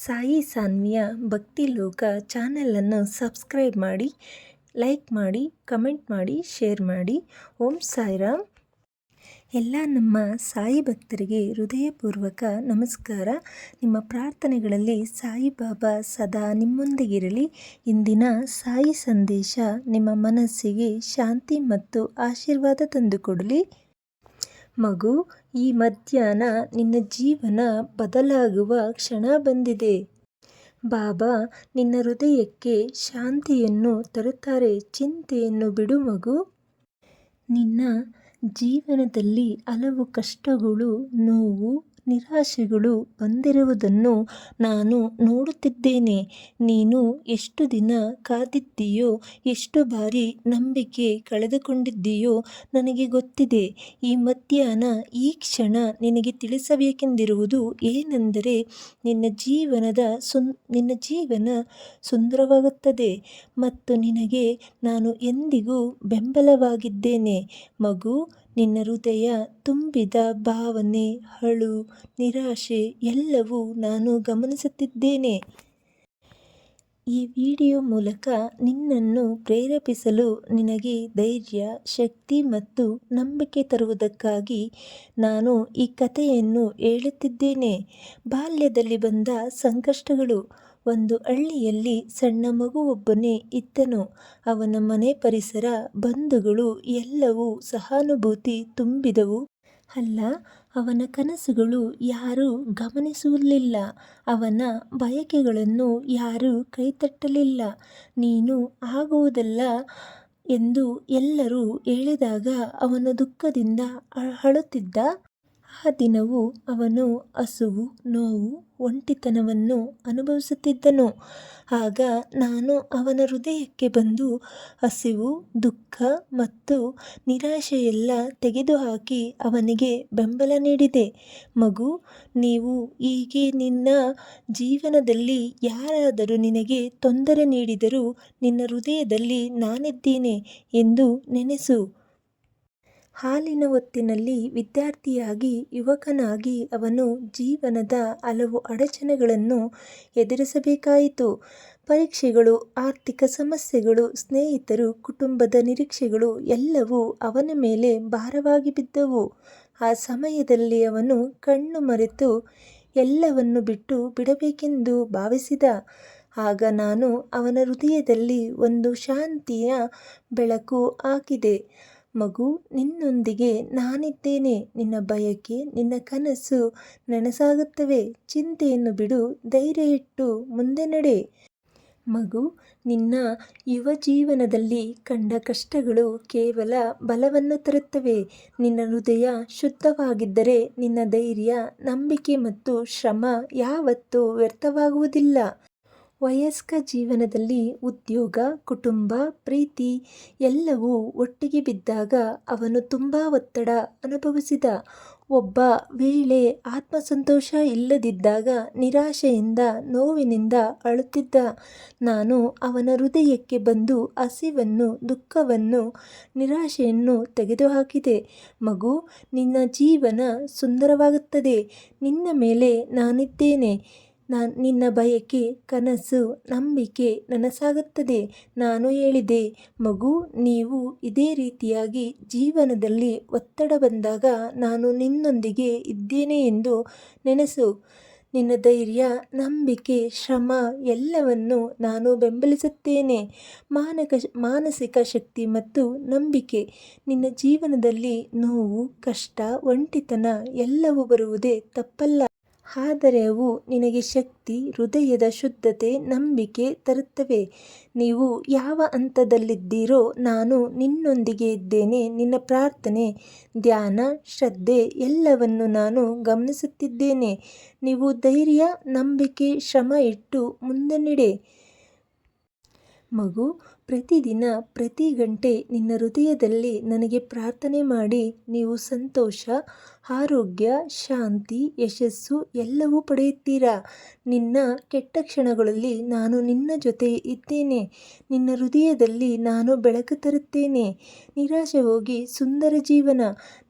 ಸಾಯಿ ಸಾನ್ವಿಯ ಭಕ್ತಿ ಲೋಕ ಚಾನಲನ್ನು ಸಬ್ಸ್ಕ್ರೈಬ್ ಮಾಡಿ, ಲೈಕ್ ಮಾಡಿ, ಕಮೆಂಟ್ ಮಾಡಿ, ಶೇರ್ ಮಾಡಿ. ಓಂ ಸಾಯಿರಾಮ್. ಎಲ್ಲ ನಮ್ಮ ಸಾಯಿ ಭಕ್ತರಿಗೆ ಹೃದಯಪೂರ್ವಕ ನಮಸ್ಕಾರ. ನಿಮ್ಮ ಪ್ರಾರ್ಥನೆಗಳಲ್ಲಿ ಸಾಯಿಬಾಬಾ ಸದಾ ನಿಮ್ಮೊಂದಿಗಿರಲಿ. ಇಂದಿನ ಸಾಯಿ ಸಂದೇಶ ನಿಮ್ಮ ಮನಸ್ಸಿಗೆ ಶಾಂತಿ ಮತ್ತು ಆಶೀರ್ವಾದ ತಂದುಕೊಡಲಿ. ಮಗು ಈ ಮಧ್ಯಾಹ್ನ ನಿನ್ನ ಜೀವನ ಬದಲಾಗುವ ಕ್ಷಣ ಬಂದಿದೆ. ಬಾಬಾ, ನಿನ್ನ ಹೃದಯಕ್ಕೆ ಶಾಂತಿಯನ್ನು ತರುತ್ತಾರೆ, ಚಿಂತೆಯನ್ನು ಬಿಡು ಮಗು. ನಿನ್ನ ಜೀವನದಲ್ಲಿ ಹಲವು ಕಷ್ಟಗಳು, ನೋವು ನಿರಾಶೆಗಳು ಬಂದಿರುವುದನ್ನು ನಾನು ನೋಡುತ್ತಿದ್ದೇನೆ. ನೀನು ಎಷ್ಟು ದಿನ ಕಾದಿದ್ದೀಯೋ, ಎಷ್ಟು ಬಾರಿ ನಂಬಿಕೆ ಕಳೆದುಕೊಂಡಿದ್ದೀಯೋ ನನಗೆ ಗೊತ್ತಿದೆ. ಈ ಮಧ್ಯಾಹ್ನ, ಈ ಕ್ಷಣ ನಿನಗೆ ತಿಳಿಸಬೇಕೆಂದಿರುವುದು ಏನೆಂದರೆ ನಿನ್ನ ಜೀವನದ ಸುನ್, ನಿನ್ನ ಜೀವನ ಸುಂದರವಾಗುತ್ತದೆ ಮತ್ತು ನಿನಗೆ ನಾನು ಎಂದಿಗೂ ಬೆಂಬಲವಾಗಿದ್ದೇನೆ. ಮಗು ನಿನ್ನ ಹೃದಯ ತುಂಬಿದ ಭಾವನೆ, ಹಳು, ನಿರಾಶೆ ಎಲ್ಲವೂ ನಾನು ಗಮನಿಸುತ್ತಿದ್ದೇನೆ. ಈ ವಿಡಿಯೋ ಮೂಲಕ ನಿನ್ನನ್ನು ಪ್ರೇರೇಪಿಸಲು ನಿನಗೆ ಧೈರ್ಯ, ಶಕ್ತಿ ಮತ್ತು ನಂಬಿಕೆ ತರುವುದಕ್ಕಾಗಿ ನಾನು ಈ ಕಥೆಯನ್ನು ಹೇಳುತ್ತಿದ್ದೇನೆ. ಬಾಲ್ಯದಲ್ಲಿ ಬಂದ ಸಂಕಷ್ಟಗಳು ಒಂದು ಹಳ್ಳಿಯಲ್ಲಿ ಸಣ್ಣ ಮಗುವೊಬ್ಬನೇ ಇದ್ದನು. ಅವನ ಮನೆ ಪರಿಸರ, ಬಂಧುಗಳು ಎಲ್ಲವೂ ಸಹಾನುಭೂತಿ ತುಂಬಿದವು. ಅಲ್ಲ, ಅವನ ಕನಸುಗಳು ಯಾರೂ ಗಮನಿಸಲಿಲ್ಲ ಅವನ ಬಯಕೆಗಳನ್ನು ಯಾರೂ ಕೈತಟ್ಟಲಿಲ್ಲ. ನೀನು ಆಗುವುದಲ್ಲ ಎಂದು ಎಲ್ಲರೂ ಹೇಳಿದಾಗ ಅವನ ದುಃಖದಿಂದ ಅಳುತ್ತಿದ್ದ. ಆ ದಿನವೂ ಅವನು ಹಸುವು, ನೋವು, ಒಂಟಿತನವನ್ನು ಅನುಭವಿಸುತ್ತಿದ್ದನು. ಆಗ ನಾನು ಅವನ ಹೃದಯಕ್ಕೆ ಬಂದು ಹಸಿವು, ದುಃಖ ಮತ್ತು ನಿರಾಶೆಯೆಲ್ಲ ತೆಗೆದುಹಾಕಿ ಅವನಿಗೆ ಬೆಂಬಲ ನೀಡಿದೆ. ಮಗು, ನೀವು ಹೀಗೆ ನಿನ್ನ ಜೀವನದಲ್ಲಿ ಯಾರಾದರೂ ನಿನಗೆ ತೊಂದರೆ ನೀಡಿದರೂ ನಿನ್ನ ಹೃದಯದಲ್ಲಿ ನಾನಿದ್ದೇನೆ ಎಂದು ನೆನೆಸು. ಹಾಲಿನ ಹೊತ್ತಿನಲ್ಲಿ ವಿದ್ಯಾರ್ಥಿಯಾಗಿ ಯುವಕನಾಗಿ ಅವನು ಜೀವನದ ಹಲವು ಅಡಚಣೆಗಳನ್ನು ಎದುರಿಸಬೇಕಾಯಿತು. ಪರೀಕ್ಷೆಗಳು, ಆರ್ಥಿಕ ಸಮಸ್ಯೆಗಳು, ಸ್ನೇಹಿತರು, ಕುಟುಂಬದ ನಿರೀಕ್ಷೆಗಳು ಎಲ್ಲವೂ ಅವನ ಮೇಲೆ ಭಾರವಾಗಿ ಬಿದ್ದವು. ಆ ಸಮಯದಲ್ಲಿ ಅವನು ಕಣ್ಣು ಮರೆತು ಎಲ್ಲವನ್ನು ಬಿಟ್ಟು ಬಿಡಬೇಕೆಂದು ಭಾವಿಸಿದ. ಆಗ ನಾನು ಅವನ ಹೃದಯದಲ್ಲಿ ಒಂದು ಶಾಂತಿಯ ಬೆಳಕು ಹಾಕಿದೆ. ಮಗು, ನಿನ್ನೊಂದಿಗೆ ನಾನಿದ್ದೇನೆ. ನಿನ್ನ ಬಯಕೆ, ನಿನ್ನ ಕನಸು ನನಸಾಗುತ್ತವೆ. ಚಿಂತೆಯನ್ನು ಬಿಡು, ಧೈರ್ಯ ಇಟ್ಟು ಮುಂದೆ ನಡೆ. ಮಗು, ನಿನ್ನ ಯುವ ಜೀವನದಲ್ಲಿ ಕಂಡ ಕಷ್ಟಗಳು ಕೇವಲ ಬಲವನ್ನು ತರುತ್ತವೆ. ನಿನ್ನ ಹೃದಯ ಶುದ್ಧವಾಗಿದ್ದರೆ ನಿನ್ನ ಧೈರ್ಯ, ನಂಬಿಕೆ ಮತ್ತು ಶ್ರಮ ಯಾವತ್ತೂ ವ್ಯರ್ಥವಾಗುವುದಿಲ್ಲ. ವಯಸ್ಕ ಜೀವನದಲ್ಲಿ ಉದ್ಯೋಗ, ಕುಟುಂಬ, ಪ್ರೀತಿ ಎಲ್ಲವೂ ಒಟ್ಟಿಗೆ ಬಿದ್ದಾಗ ಅವನು ತುಂಬ ಒತ್ತಡ ಅನುಭವಿಸಿದ. ಒಬ್ಬ ವೇಳೆ ಆತ್ಮಸಂತೋಷ ಇಲ್ಲದಿದ್ದಾಗ ನಿರಾಶೆಯಿಂದ ನೋವಿನಿಂದ ಅಳುತ್ತಿದ್ದ. ನಾನು ಅವನ ಹೃದಯಕ್ಕೆ ಬಂದು ಹಸಿವನ್ನು, ದುಃಖವನ್ನು, ನಿರಾಶೆಯನ್ನು ತೆಗೆದುಹಾಕಿದೆ. ಮಗು, ನಿನ್ನ ಜೀವನ ಸುಂದರವಾಗುತ್ತದೆ. ನಿನ್ನ ಮೇಲೆ ನಾನಿದ್ದೇನೆ. ನಾನು ನಿನ್ನ ಬಯಕೆ, ಕನಸು, ನಂಬಿಕೆ ನನಸಾಗುತ್ತದೆ. ನಾನು ಹೇಳಿದೆ, ಮಗು, ನೀವು ಇದೇ ರೀತಿಯಾಗಿ ಜೀವನದಲ್ಲಿ ಒತ್ತಡ ಬಂದಾಗ ನಾನು ನಿನ್ನೊಂದಿಗೆ ಇದ್ದೇನೆ ಎಂದು ನೆನೆಸು. ನಿನ್ನ ಧೈರ್ಯ, ನಂಬಿಕೆ, ಶ್ರಮ ಎಲ್ಲವನ್ನು ನಾನು ಬೆಂಬಲಿಸುತ್ತೇನೆ. ಮಾನಕ, ಮಾನಸಿಕ ಶಕ್ತಿ ಮತ್ತು ನಂಬಿಕೆ, ನಿನ್ನ ಜೀವನದಲ್ಲಿ ನೋವು, ಕಷ್ಟ, ಒಂಟಿತನ ಎಲ್ಲವೂ ಬರುವುದೇ ತಪ್ಪಲ್ಲ. ಆದರೆ ಅವು ನಿನಗೆ ಶಕ್ತಿ, ಹೃದಯದ ಶುದ್ಧತೆ, ನಂಬಿಕೆ ತರುತ್ತವೆ. ನೀವು ಯಾವ ಹಂತದಲ್ಲಿದ್ದೀರೋ ನಾನು ನಿನ್ನೊಂದಿಗೆ ಇದ್ದೇನೆ, ನಿನ್ನ ಪ್ರಾರ್ಥನೆ, ಧ್ಯಾನ, ಶ್ರದ್ಧೆ ಎಲ್ಲವನ್ನು ನಾನು ಗಮನಿಸುತ್ತಿದ್ದೇನೆ. ನೀವು ಧೈರ್ಯ, ನಂಬಿಕೆ, ಶ್ರಮ ಇಟ್ಟು ಮುಂದೆ ನಡೆ. ಮಗು ಪ್ರತಿದಿನ, ಪ್ರತಿ ಗಂಟೆ ನಿನ್ನ ಹೃದಯದಲ್ಲಿ ನನಗೆ ಪ್ರಾರ್ಥನೆ ಮಾಡಿ, ನೀವು ಸಂತೋಷ, ಆರೋಗ್ಯ, ಶಾಂತಿ, ಯಶಸ್ಸು ಎಲ್ಲವೂ ಪಡೆಯುತ್ತೀರಾ? ನಿನ್ನ ಕೆಟ್ಟ ಕ್ಷಣಗಳಲ್ಲಿ ನಾನು ನಿನ್ನ ಜೊತೆ ಇದ್ದೇನೆ. ನಿನ್ನ ಹೃದಯದಲ್ಲಿ ನಾನು ಬೆಳಕು ತರುತ್ತೇನೆ. ನಿರಾಶೆ ಹೋಗಿ ಸುಂದರ ಜೀವನ.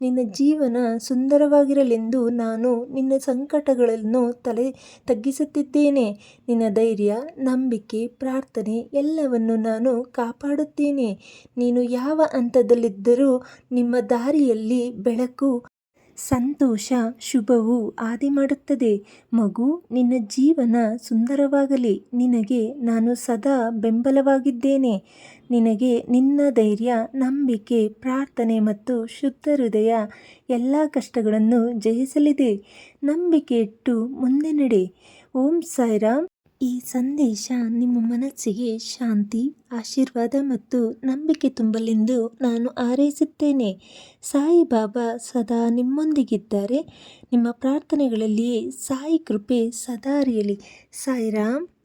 ನಿನ್ನ ಜೀವನ ಸುಂದರವಾಗಿರಲೆಂದು ನಾನು ನಿನ್ನ ಸಂಕಟಗಳನ್ನು ತಲೆ ತಗ್ಗಿಸುತ್ತಿದ್ದೇನೆ. ನಿನ್ನ ಧೈರ್ಯ, ನಂಬಿಕೆ, ಪ್ರಾರ್ಥನೆ ಎಲ್ಲವನ್ನು ನಾನು ಕಾಪಾಡುತ್ತೇನೆ. ನೀನು ಯಾವ ಹಂತದಲ್ಲಿದ್ದರೂ ನಿಮ್ಮ ದಾರಿಯಲ್ಲಿ ಬೆಳಕು, ಸಂತೋಷ, ಶುಭವು ಆದಿ ಮಾಡುತ್ತದೆ. ಮಗು, ನಿನ್ನ ಜೀವನ ಸುಂದರವಾಗಲಿ. ನಿನಗೆ ನಾನು ಸದಾ ಬೆಂಬಲವಾಗಿದ್ದೇನೆ. ನಿನಗೆ ನಿನ್ನ ಧೈರ್ಯ, ನಂಬಿಕೆ, ಪ್ರಾರ್ಥನೆ ಮತ್ತು ಶುದ್ಧ ಹೃದಯ ಎಲ್ಲ ಕಷ್ಟಗಳನ್ನು ಜಯಿಸಲಿದೆ. ನಂಬಿಕೆ ಇಟ್ಟು ಮುಂದೆ ನಡೆ. ಓಂ ಸಾಯಿರಾಮ್ ಈ ಸಂದೇಶ ನಿಮ್ಮ ಮನಸ್ಸಿಗೆ ಶಾಂತಿ, ಆಶೀರ್ವಾದ ಮತ್ತು ನಂಬಿಕೆ ತುಂಬಲೆಂದು ನಾನು ಹಾರೈಸುತ್ತೇನೆ. ಸಾಯಿಬಾಬಾ ಸದಾ ನಿಮ್ಮೊಂದಿಗಿದ್ದಾರೆ. ನಿಮ್ಮ ಪ್ರಾರ್ಥನೆಗಳಲ್ಲಿಯೇ ಸಾಯಿ ಕೃಪೆ ಸದಾ ಅರಿಯಲಿ ಸಾಯಿರಾಮ್.